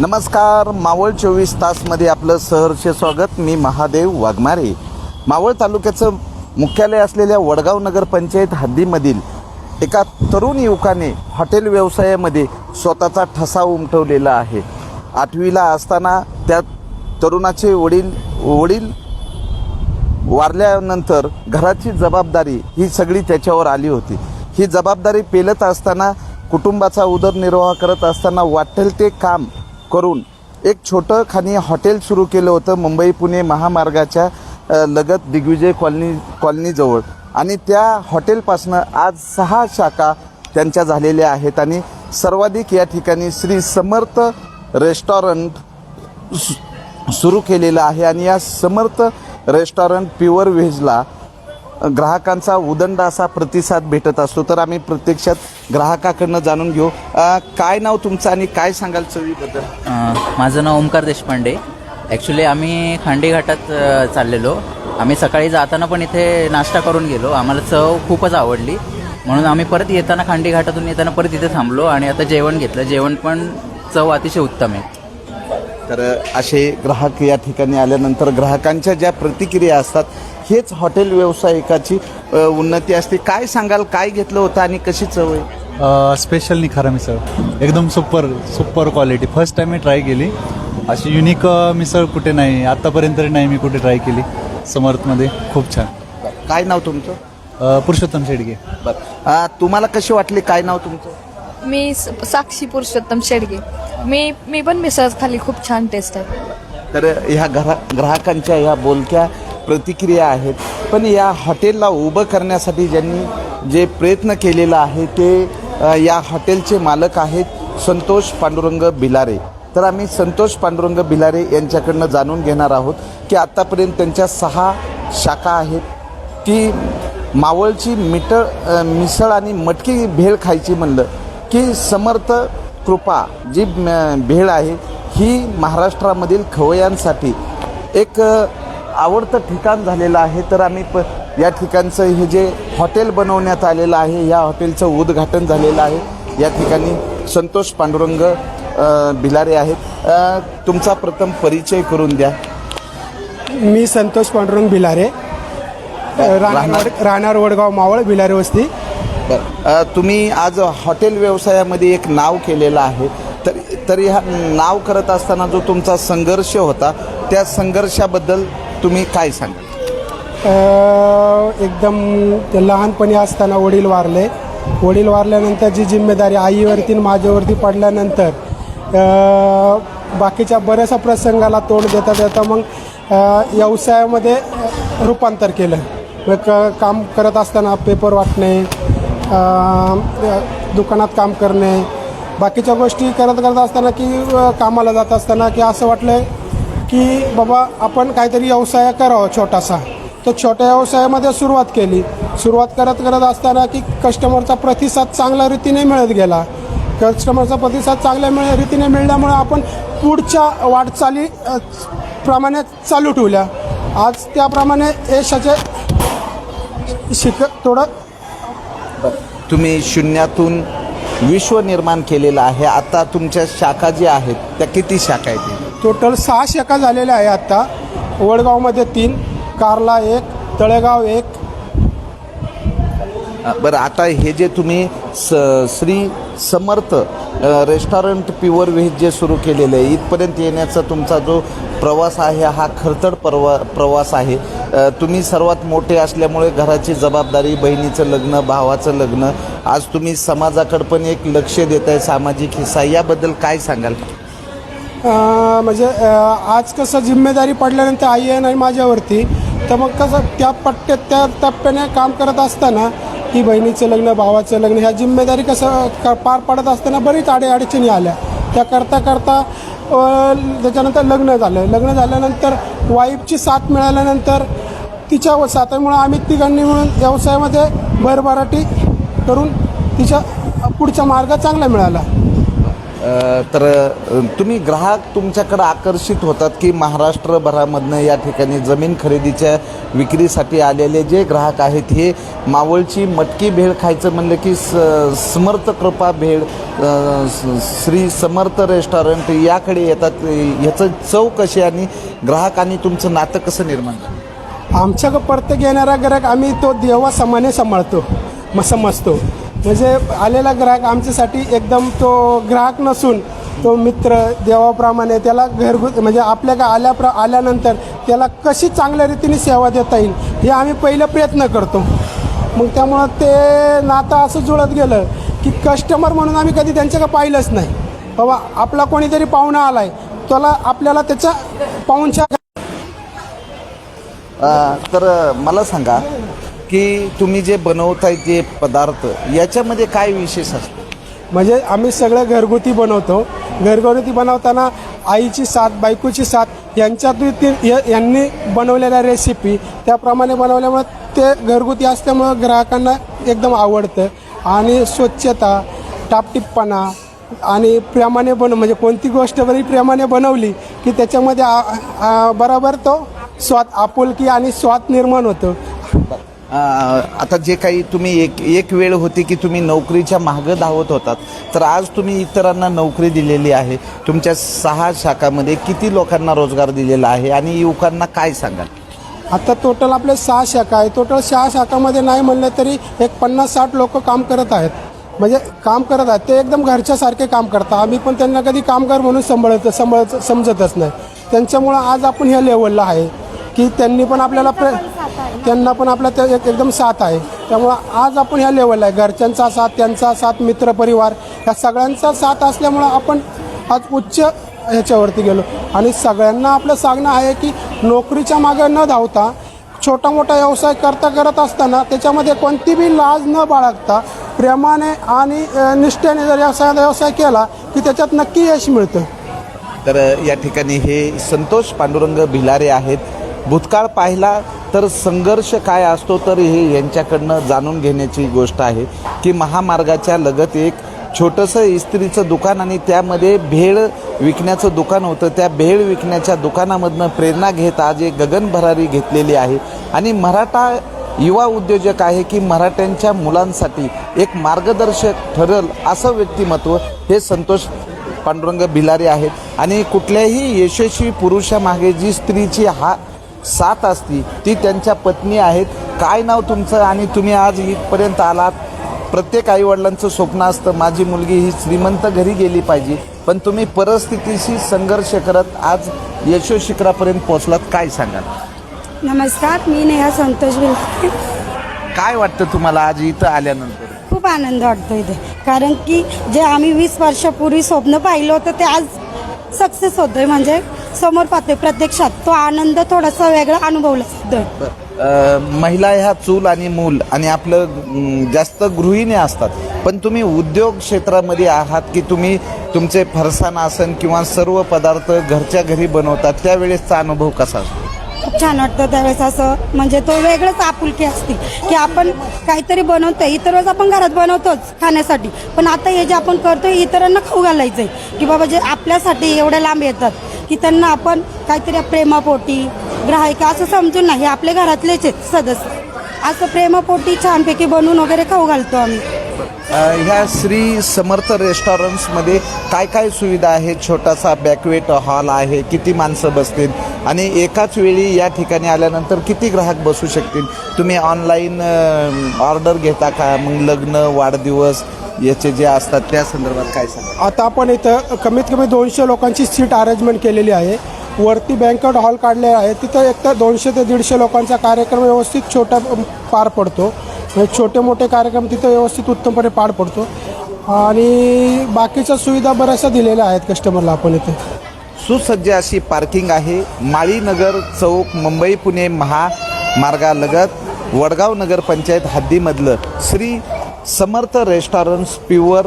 नमस्कार मावळ चोवीस तासमध्ये आपलं सहर्ष स्वागत. मी महादेव वाघमारे. मावळ तालुक्याचं मुख्यालय असलेल्या वडगाव नगरपंचायत हद्दीमधील एका तरुण युवकाने हॉटेल व्यवसायामध्ये स्वतःचा ठसा उमटवलेला आहे. आठवीला असताना त्या तरुणाचे वडील वडील वारल्यानंतर घराची जबाबदारी ही सगळी त्याच्यावर आली होती. ही जबाबदारी पेलत असताना कुटुंबाचा उदरनिर्वाह करत असताना वाटेल ते काम करून एक छोटं खाणी हॉटेल सुरू केलं होतं मुंबई पुणे महामार्गाच्या लगत दिग्विजय कॉलनी कॉलनीजवळ. आणि त्या हॉटेलपासनं आज सहा शाखा त्यांच्या झालेल्या आहेत आणि सर्वाधिक या ठिकाणी श्री समर्थ रेस्टॉरंट सुरू केलेलं आहे. आणि या समर्थ रेस्टॉरंट प्युअर व्हेजला ग्राहकांचा उदंड असा प्रतिसाद भेटत असतो. तर आम्ही प्रत्यक्षात ग्राहकाकडनं जाणून घेऊ. अ, काय नाव तुमचं आणि काय सांगाल चवीबद्दल? अ, माझं नाव ओमकार देशपांडे. ॲक्च्युली आम्ही खांडी घाटात अ, चाललेलो. आम्ही सकाळी जाताना पण इथे नाश्ता करून गेलो. आम्हाला चव खूपच आवडली. म्हणून आम्ही परत येताना खांडी घाटातून येताना परत इथे थांबलो आणि आता जेवण घेतलं. जेवण पण चव अतिशय उत्तम आहे. तर असे ग्राहक या ठिकाणी आल्यानंतर ग्राहकांच्या ज्या प्रतिक्रिया असतात हेच हॉटेल व्यावसायिकाची उन्नती असते. काय सांगाल काय घेतलं होतं आणि कशी चव आहे? स्पेशल निखारा मिसळ. एकदम super super quality first time मी ट्राय केली. अशी युनिक मिसळ कुठे नाही आत्तापर्यंत तरी नाही मी कुठे ट्राय केली. समर्थमध्ये. खूप छान. काय नाव तुमचं? अ, पुरुषोत्तम शेडगे. बरं. तुम्हाला कशी वाटली? काय नाव तुमचं? मी स- साक्षी पुरुषोत्तम शेडगे. मी मी पण मिसळ खाली खूप छान टेस्ट आहे. तर ह्या ग्राह ग्राहकांच्या ह्या बोलक्या प्रतिक्रिया आहेत. पण या हॉटेलला उभं करण्यासाठी ज्यांनी जे प्रयत्न केलेला आहे ते या हॉटेलचे मालक आहेत संतोष पांडुरंग बिलारे. तर आम्ही संतोष पांडुरंग बिलारे यांच्याकडनं जाणून घेणार आहोत की आत्तापर्यंत त्यांच्या सहा शाखा आहेत. ती मावळची मिटळ मिसळ आणि मटकी भेळ खायची म्हणलं की समर्थ कृपा जी भेळ आहे ही महाराष्ट्रामधील खवयांसाठी एक आवडतं ठिकाण झालेलं आहे तर आम्ही प या ठिकाणचं हे जे हॉटेल बनवण्यात आलेलं आहे या हॉटेलचं उद्घाटन झालेलं आहे. या ठिकाणी संतोष पांडुरंग भिलारे आहेत. तुमचा प्रथम परिचय करून द्या. मी संतोष पांडुरंग भिलारे राहणार राहणार. वडगाव मावळ भिलारे वस्ती. बरं. तुम्ही आज हॉटेल व्यवसायामध्ये एक नाव केलेलं आहे. तर तरी हा नाव करत असताना जो तुमचा संघर्ष होता त्या संघर्षाबद्दल तुम्ही काय सांगाल? अ, एकदम ते लहानपणी असताना वडील वारले. वडील वारल्यानंतर जी जिम्मेदारी आईवरती आणि माझ्यावरती पडल्यानंतर अ, बाकीच्या बऱ्याचशा प्रसंगाला तोंड देता देता मग अ, व्यवसायामध्ये अ, रूपांतर केलं. मग क- काम करत असताना पेपर वाटणे अ, दुकानात काम करणे. बाकीच्या गोष्टी करत करत असताना की अ, कामाला जात असताना की असं वाटलं की बाबा आपण काहीतरी व्यवसाय करावा छोटासा. तर छोट्या व्यवसायामध्ये सुरुवात केली. सुरुवात करत करत असताना की कस्टमरचा प्रतिसाद चांगल्या रीतीने मिळत गेला. कस्टमरचा प्रतिसाद चांगल्या मिळ रीतीने मिळाल्यामुळे आपण पुढच्या वाटचाली प्रमाणे चालू ठेवल्या. आज त्याप्रमाणे यशाचे शिक थोडं तुम्ही शून्यातून विश्व निर्माण केलेलं आहे. आता तुमच्या शाखा ज्या आहेत त्या किती शाखा आहेत? टोटल सहा शाखा झालेल्या आहे आत्ता वडगावमध्ये तीन कारला एक तळेगाव एक. बरं आता हे जे तुम्ही स Shri Samarth restaurant pure veg जे सुरू केलेलं आहे इथपर्यंत येण्याचा तुमचा जो प्रवास आहे हा खरतड परवा प्रवास आहे. तुम्ही सर्वात मोठे असल्यामुळे घराची जबाबदारी बहिणीचं लग्न भावाचं लग्न आज तुम्ही समाजाकडं पण एक लक्ष देत आहे सामाजिक हिस्सा याबद्दल काय सांगाल? म्हणजे आज कसं जिम्मेदारी पडल्यानंतर आई आहे नाही माझ्यावरती तर मग कसं त्या पट्ट्यात त्या टप्प्याने काम करत असताना की बहिणीचं लग्न भावाचं लग्न ह्या जिम्मेदारी कसं क पार पाडत असताना बरीच अडीअडचणी आल्या. त्या करता करता त्याच्यानंतर लग्न झालं. लग्न झाल्यानंतर वाईफची साथ मिळाल्यानंतर तिच्या व साथीमुळं आम्ही तिघांनी मिळून व्यवसायामध्ये भरभराटी करून तिच्या पुढचा मार्ग चांगला मिळाला. तर तुम्ही ग्राहक तुमच्याकडे आकर्षित होतात की महाराष्ट्रभरामधनं या ठिकाणी जमीन खरेदीच्या विक्रीसाठी आलेले जे ग्राहक आहेत हे मावळची मटकी भेळ खायचं म्हणलं की स समर्थ कृपा भेळ श्री समर्थ रेस्टॉरंट याकडे येतात ह्याचं चव कशी आणि ग्राहक आणि तुमचं नातं कसं निर्माण झालं आमच्याकडं प्रत्येक येणारा ग्राहक आम्ही तो देवा समाने सांभाळतो मग समजतो. म्हणजे आलेला ग्राहक आमच्यासाठी एकदम तो ग्राहक नसून तो मित्र देवाप्रमाणे त्याला घरगुत म्हणजे आपल्या का आल्या प्र आल्यानंतर त्याला कशी चांगल्या रीतीने सेवा देता येईल हे आम्ही पहिलं प्रयत्न करतो. मग त्यामुळं ते नातं असं जुळत गेलं की कस्टमर म्हणून आम्ही कधी त्यांच्याकडे पाहिलंच नाही. बाबा आपला कोणीतरी पाहुणा आला आहे त्याला आपल्याला त्याच्या पाहुणच्या तर मला सांगा की तुम्ही जे बनवताय ते पदार्थ याच्यामध्ये काय विशेष असतं? म्हणजे आम्ही सगळं घरगुती बनवतो. घरगुती बनवताना आईची साथ बायकोची साथ यांच्यातून ती यांनी बनवलेल्या रेसिपी त्याप्रमाणे बनवल्यामुळे ते घरगुती असल्यामुळं ग्राहकांना एकदम आवडतं. आणि स्वच्छता टापटिपणा आणि प्रेमाने बन म्हणजे कोणती गोष्ट बरी प्रेमाने बनवली की त्याच्यामध्ये बरोबर तो स्वाद आपुलकी आणि स्वाद निर्माण होतो. आता जे काही तुम्ही एक एक वेळ होती की तुम्ही नोकरीच्या मागं धावत होतात तर आज तुम्ही इतरांना नोकरी दिलेली आहे. तुमच्या सहा शाखामध्ये किती लोकांना रोजगार दिलेला आहे आणि युवकांना काय सांगाल? आता टोटल आपले सहा शाखा आहे टोटल सहा शाखामध्ये नाही म्हणलं तरी एक पन्नास साठ लोक काम करत आहेत. म्हणजे काम करत आहेत. ते एकदम घरच्यासारखे काम करतात. आम्ही पण त्यांना कधी कामगार म्हणून सांभाळत सांभाळत समजतच नाही. त्यांच्यामुळं आज आपण ह्या लेवलला आहे. की त्यांनी पण आपल्याला प्र त्यांना पण आपला त्या एक एकदम साथ आहे. त्यामुळं आज आपण ह्या लेवलला आहे. घरच्यांचा साथ त्यांचा साथ मित्रपरिवार या सगळ्यांचा साथ असल्यामुळं आपण आज उच्च ह्याच्यावरती गेलो. आणि सगळ्यांना आपलं सांगणं आहे की नोकरीच्या मागं न धावता छोटा मोठा व्यवसाय करता करत असताना त्याच्यामध्ये कोणती बी लाज न बाळगता प्रेमाने आणि निष्ठेने जर व्यवसाय व्यवसाय केला की त्याच्यात नक्की यश मिळतं. तर या ठिकाणी हे संतोष पांडुरंग भिलारे आहेत. भूतकाळ पाहिला तर संघर्ष काय असतो तर हे यांच्याकडनं जाणून घेण्याची गोष्ट आहे की महामार्गाच्या लगत एक छोटंसं इस्त्रीचं दुकान आणि त्यामध्ये भेळ विकण्याचं दुकान होतं. त्या भेळ विकण्याच्या दुकानामधनं प्रेरणा घेत आज एक गगनभरारी घेतलेली आहे. आणि मराठा युवा उद्योजक आहे की मराठ्यांच्या मुलांसाठी एक मार्गदर्शक ठरल असं व्यक्तिमत्व हे संतोष पांडुरंग भिलारी आहेत. आणि कुठल्याही यशस्वी पुरुषामागे जी स्त्रीची हा साथ असती ती त्यांच्या पत्नी आहेत. काय नाव तुमचं? आणि तुम्ही आज इथपर्यंत आलात. प्रत्येक आईवडिलांचं स्वप्न असतं माझी मुलगी ही श्रीमंत घरी गेली पाहिजे. पण तुम्ही परिस्थितीशी संघर्ष करत आज यशो शिखरापर्यंत पोहोचलात. काय सांगाल? नमस्कार मी नेहा संतोष बिलके काय वाटतं तुम्हाला आज इथं आल्यानंतर? खूप आनंद वाटतो इथे. कारण की जे आम्ही वीस वर्षापूर्वी स्वप्न पाहिलं होतं ते आज सक्सेस होतोय. म्हणजे समोर पाहतोय प्रत्यक्षात. तो आनंद थोडासा वेगळा अनुभवला. जातोय महिला ह्या चूल आणि मूल आणि आपलं अं, जास्त गृहिणी असतात. पण तुम्ही उद्योग क्षेत्रामध्ये आहात की तुम्ही तुमचे फरसाण आसन किंवा सर्व पदार्थ घरच्या घरी बनवतात त्यावेळेसचा अनुभव कसा असतो? खूप छान वाटतं त्यावेळेस असं. म्हणजे तो वेगळंच आपुलकी असते. की आपण काहीतरी बनवतो इतर वेळेस आपण घरात बनवतोच खाण्यासाठी. पण आता हे जे आपण करतो इतरांना खाऊ घालायचंय. की बाबा जे आपल्यासाठी एवढ्या लांब येतात की त्यांना आपण काहीतरी प्रेमापोटी ग्राहक असं समजून नाही. आपल्या घरातलेच आहेत सदस्य. असं प्रेमापोटी छानपैकी बनवून वगैरे खाऊ घालतो आम्ही. ह्या श्री समर्थ रेस्टॉरंट्समध्ये काय काय सुविधा आहे छोटासा बॅकवेट हॉल आहे किती माणसं बसतील? आणि एकाच वेळी या ठिकाणी आल्यानंतर किती ग्राहक बसू शकतील? तुम्ही ऑनलाईन ऑर्डर घेता का? मग लग्न वाढदिवस याचे जे असतात त्या संदर्भात काय सांगा आता आपण इथं कमीत कमी दोनशे लोकांची सीट अरेंजमेंट केलेली आहे. वरती बँकट हॉल काढलेला आहे. तिथं एक तर दोनशे ते दीडशे लोकांचा कार्यक्रम व्यवस्थित छोटा पार पडतो. म्हणजे छोटे मोठे कार्यक्रम तिथं व्यवस्थित उत्तमपणे पार पडतो. आणि बाकीच्या सुविधा बऱ्याचशा दिलेल्या आहेत कस्टमरला आपण इथे. सुसज्ज अशी पार्किंग आहे. माळीनगर चौक मुंबई पुणे महामार्गालगत Vadgaon Nagar Panchayat हद्दीमधलं Shri Samarth restaurants pure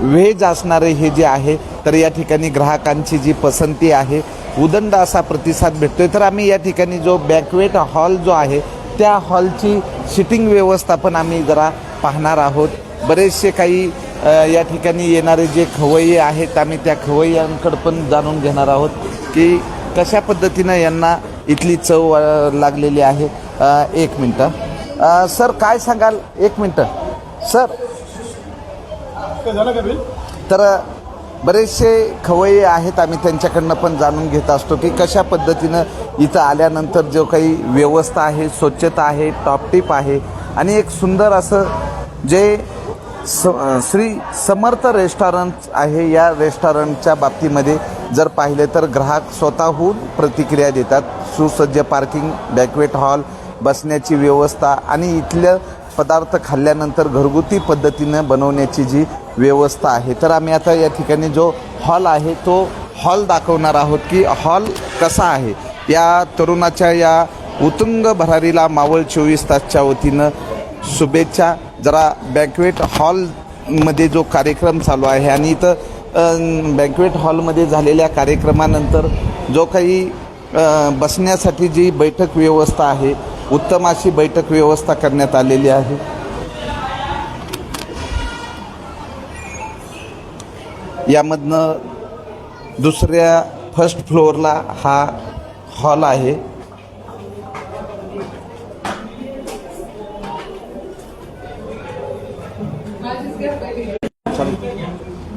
veg असणारे हे जे आहे तर या ठिकाणी ग्राहकांची जी पसंती आहे उदंड असा प्रतिसाद भेटतोय. तर आम्ही या ठिकाणी जो बॅकवेट हॉल जो आहे त्या हॉलची सिटिंग व्यवस्था पण आम्ही जरा पाहणार आहोत. बरेचसे काही या ठिकाणी येणारे जे खवय्ये आहेत आम्ही त्या खवय्यांकडं पण जाणून घेणार आहोत की कशा पद्धतीनं यांना इथली चव लागलेली आहे. एक मिनटं. सर काय सांगाल? एक मिनटं. सर. तर बरेचसे खवय्ये आहेत आम्ही त्यांच्याकडनं पण जाणून घेत असतो की कशा पद्धतीनं इथं आल्यानंतर जो काही व्यवस्था आहे स्वच्छता आहे टॉपटिप आहे आणि एक सुंदर असं जे स श्री समर्थ रेस्टॉरंट आहे या रेस्टॉरंटच्या बाबतीमध्ये जर पाहिले तर ग्राहक स्वतःहून प्रतिक्रिया देतात. सुसज्ज पार्किंग बॅकवेट हॉल बसण्याची व्यवस्था आणि इथलं पदार्थ खाल्ल्यानंतर घरगुती पद्धतीनं बनवण्याची जी व्यवस्था आहे. तर आम्ही आता या ठिकाणी जो हॉल आहे तो हॉल दाखवणार आहोत की हॉल कसा आहे. या तरुणाच्या या उतुंग भरारीला मावळ चोवीस तासच्या वतीनं शुभेच्छा. जरा बँकवेट हॉलमध्ये जो कार्यक्रम चालू आहे आणि इथं बँकवेट हॉलमध्ये झालेल्या कार्यक्रमानंतर जो काही बसण्यासाठी जी बैठक व्यवस्था आहे उत्तम अशी बैठक व्यवस्था करण्यात आलेली आहे. यामधनं दुसऱ्या फर्स्ट फ्लोअरला हा हॉल आहे.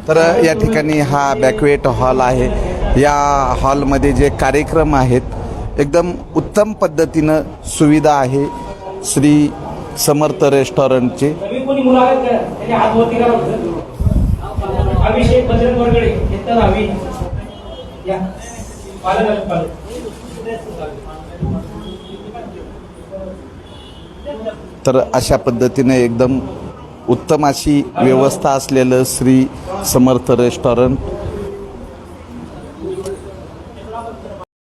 तर या ठिकाणी हा बॅकवेट हॉल आहे. या हॉलमध्ये जे कार्यक्रम आहेत एकदम उत्तम पद्धतीनं सुविधा आहे श्री समर्थ रेस्टॉरंटचे अभिषेक बजरंग वरगडे येतात हवी या पालक आले, पालक. तर अशा पद्धतीने एकदम उत्तम अशी व्यवस्था असलेलं श्री समर्थ रेस्टॉरंट